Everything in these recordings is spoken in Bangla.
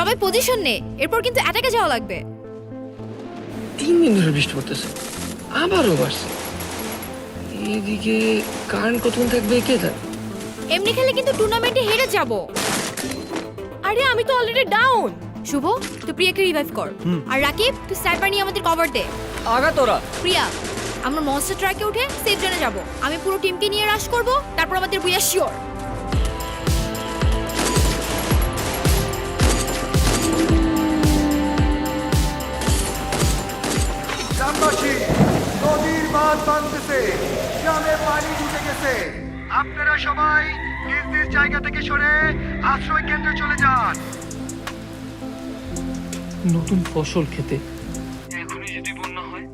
সবাই পজিশন নে এরপর কিন্তু অ্যাটাকে যাওয়া লাগবে। তিন দিন ধরে বৃষ্টি পড়তেছে। আবারও বাড়ছে। এদিকে কারেন্ট কতক্ষণ থাকবে কে জানে? এমনি খেলে কিন্তু টুর্নামেন্টে হেরে যাব। আরে আমি তো অলরেডি ডাউন শুভ তুই প্রিয়াকে রিভাইভ কর। আর রাকিব তুই স্নাইপার নিয়ে আমাদের কভার দে। আগা তোরা। প্রিয়া আমরা মনস্টার ট্রাকে উঠে সেফ জোনে যাব। আমি পুরো টিমকে নিয়ে রাশ করব তারপর আমাদের বুয়া শিওর নদীর বাঁধ ভাঙতেছে। গ্রামে পানি ঢুকে গেছে। আপনারা সবাই নিজ নিজ জায়গা থেকে সরে আশ্রয় কেন্দ্রে চলে যান। নতুন ফসল খেতে। এখনই যদি বন্যা হয়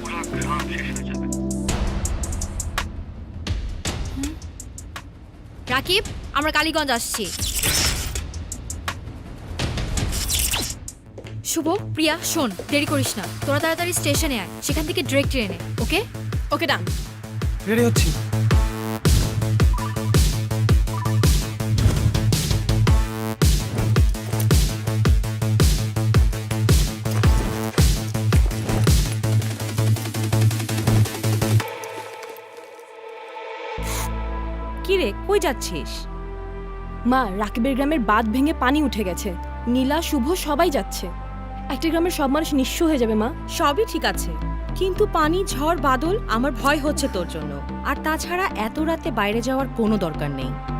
পুরো গ্রাম শেষ হয়ে যাবে। রাকিব আমরা কালীগঞ্জ আসছি। শুভ প্রিয়া শোন দেরি করিস না। তোরা তাড়াতাড়ি স্টেশনে আয় সেখান থেকে ডিরেক্ট ট্রেনে ওকে ওকে ডান রেডি হচ্ছি। কি রে কই যাচ্ছিস? মা রাকিবের গ্রামের বাঁধ ভেঙে পানি উঠে গেছে। নীলা শুভ সবাই যাচ্ছে। একটা গ্রামের সব মানুষ নিঃস্ব হয়ে যাবে, মা। সবই ঠিক আছে। কিন্তু পানি, ঝড়, বাদল, আমার ভয় হচ্ছে তোর জন্য। আর তাছাড়া এত রাতে বাইরে যাওয়ার কোনো দরকার নেই।